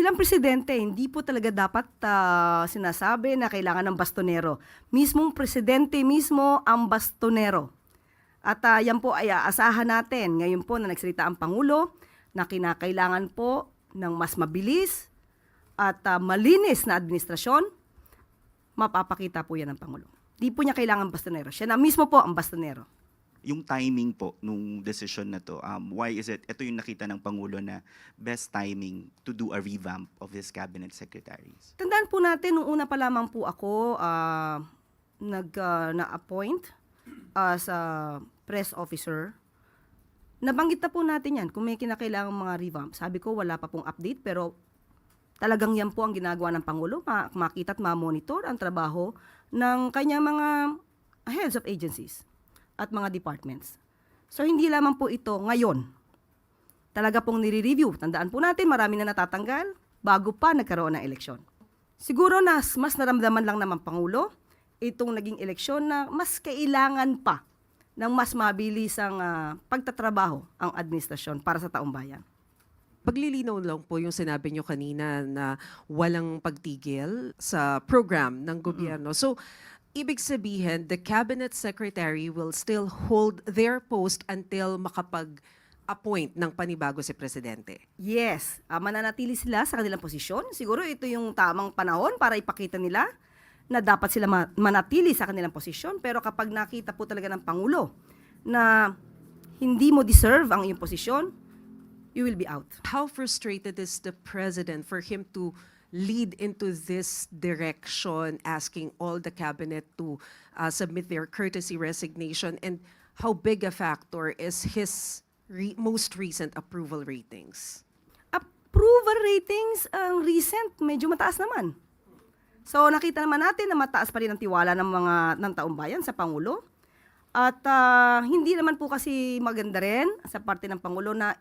bilang presidente, hindi po talaga dapat ah, sinasabi na kailangan ng bastonero. Mismong presidente mismo ang bastonero. At ah, yan po ay aasahan natin. Ngayon po na nagsalita ang Pangulo na kinakailangan po ng mas mabilis at ah, malinis na administrasyon, mapapakita po yan ng Pangulo. Di po niya kailangan bastonero. Siya na mismo po ang bastonero. Yung timing po nung decision na to, um, why is it, ito yung nakita ng Pangulo na best timing to do a revamp of his cabinet secretaries? Tandaan po natin, nung una pa lamang po ako ah, nag, ah, na-appoint as a press officer, nabanggit na po natin yan kung may kinakailangan mga revamp. Sabi ko, wala pa pong update, pero talagang yan po ang ginagawa ng Pangulo, ma- makita at ma-monitor ang trabaho ng kanyang mga heads of agencies at mga departments. So, hindi lamang po ito ngayon. Talaga pong nire-review. Tandaan po natin, marami na natatanggal bago pa nagkaroon ng eleksyon. Siguro nas mas naramdaman lang naman Pangulo itong naging eleksyon na mas kailangan pa ng mas mabilis ang ah, pagtatrabaho ang administrasyon para sa taong bayan. Paglilinaw lang po yung sinabi nyo kanina na walang pagtigil sa program ng gobyerno. So, ibig sabihin, the cabinet secretary will still hold their post until makapag-appoint ng panibago si presidente. Yes, ah, mananatili sila sa kanilang posisyon. Siguro ito yung tamang panahon para ipakita nila na dapat sila ma- manatili sa kanilang posisyon. Pero kapag nakita po talaga ng Pangulo na hindi mo deserve ang iyong posisyon, you will be out. How frustrated is the president for him to lead into this direction, asking all the cabinet to uh, submit their courtesy resignation? And how big a factor is his re- most recent approval ratings? approval ratings ang recent medyo mataas naman. So nakita naman natin na mataas pa rin ang tiwala ng mga ng taong bayan sa pangulo. At ah, hindi naman po kasi maganda rin sa parte ng pangulo na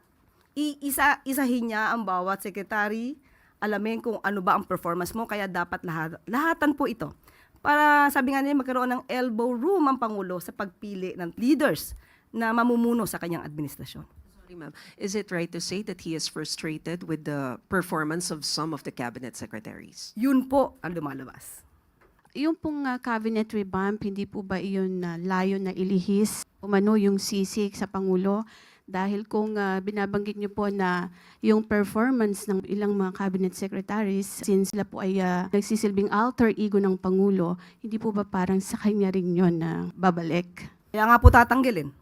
iisa isahin niya ang bawat secretary, alamin kung ano ba ang performance mo kaya dapat lahat lahatan po ito. Para sabi nga nila magkaroon ng elbow room ang pangulo sa pagpili ng leaders na mamumuno sa kanyang administrasyon. Sorry, ma'am. Is it right to say that he is frustrated with the performance of some of the cabinet secretaries? Yun po ang lumalabas. Yung pong ah, cabinet revamp, hindi po ba iyon na layo na ilihis umano yung sisig sa Pangulo? Dahil kung ah, binabanggit niyo po na yung performance ng ilang mga cabinet secretaries, since sila po ay ah, nagsisilbing alter ego ng Pangulo, hindi po ba parang sa kanya rin yun na babalik? Kaya nga po tatanggalin.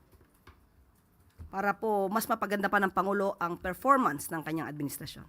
Para po mas mapaganda pa ng Pangulo ang performance ng kanyang administrasyon.